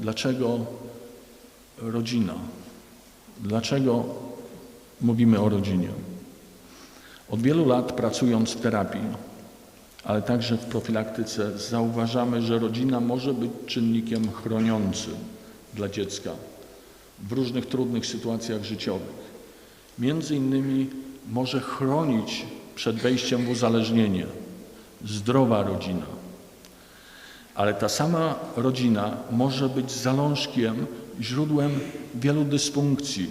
dlaczego rodzina? Dlaczego mówimy o rodzinie? Od wielu lat pracując w terapii, ale także w profilaktyce, zauważamy, że rodzina może być czynnikiem chroniącym dla dziecka w różnych trudnych sytuacjach życiowych. Między innymi może chronić przed wejściem w uzależnienie. Zdrowa rodzina. Ale ta sama rodzina może być zalążkiem, źródłem wielu dysfunkcji,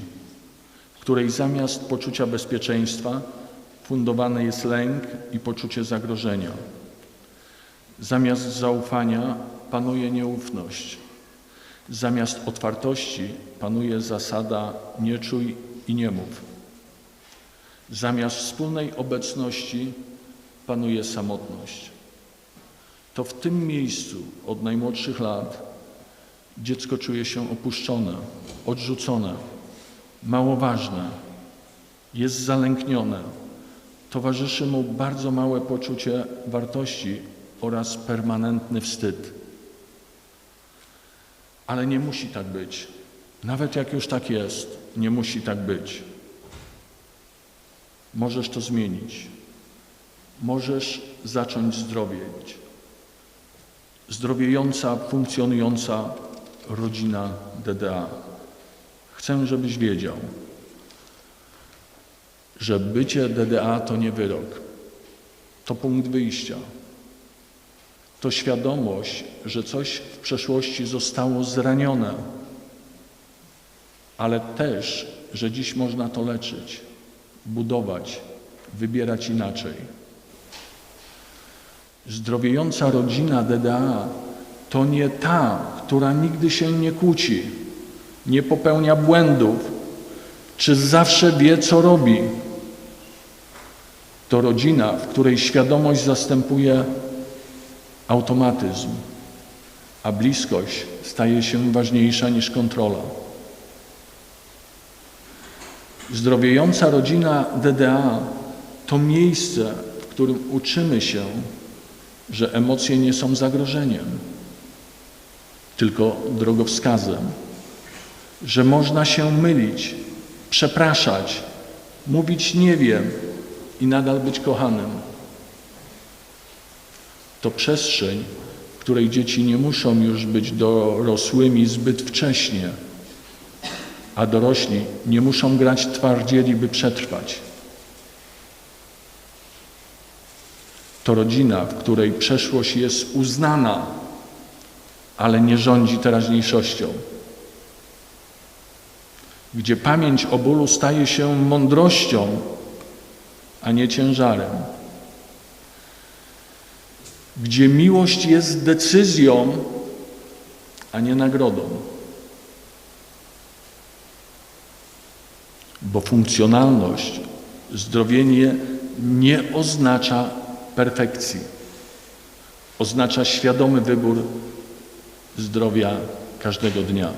w której zamiast poczucia bezpieczeństwa fundowany jest lęk i poczucie zagrożenia. Zamiast zaufania panuje nieufność. Zamiast otwartości panuje zasada nie czuj i nie mów. Zamiast wspólnej obecności panuje samotność. To w tym miejscu od najmłodszych lat dziecko czuje się opuszczone, odrzucone, mało ważne, jest zalęknione. Towarzyszy mu bardzo małe poczucie wartości oraz permanentny wstyd. Ale nie musi tak być. Nawet jak już tak jest, nie musi tak być. Możesz to zmienić. Możesz zacząć zdrowieć. Zdrowiejąca, funkcjonująca rodzina DDA. Chcę, żebyś wiedział, że bycie DDA to nie wyrok. To punkt wyjścia. To świadomość, że coś w przeszłości zostało zranione, ale też, że dziś można to leczyć, budować, wybierać inaczej. Zdrowiejąca rodzina DDA to nie ta, która nigdy się nie kłóci, nie popełnia błędów, czy zawsze wie, co robi. To rodzina, w której świadomość zastępuje automatyzm, a bliskość staje się ważniejsza niż kontrola. Zdrowiejąca rodzina DDA to miejsce, w którym uczymy się, że emocje nie są zagrożeniem, tylko drogowskazem, że można się mylić, przepraszać, mówić nie wiem i nadal być kochanym. To przestrzeń, w której dzieci nie muszą już być dorosłymi zbyt wcześnie, a dorośli nie muszą grać twardzieli, by przetrwać. To rodzina, w której przeszłość jest uznana, ale nie rządzi teraźniejszością. Gdzie pamięć o bólu staje się mądrością, a nie ciężarem. Gdzie miłość jest decyzją, a nie nagrodą. Bo funkcjonalność, zdrowienie nie oznacza perfekcji. Oznacza świadomy wybór zdrowia każdego dnia.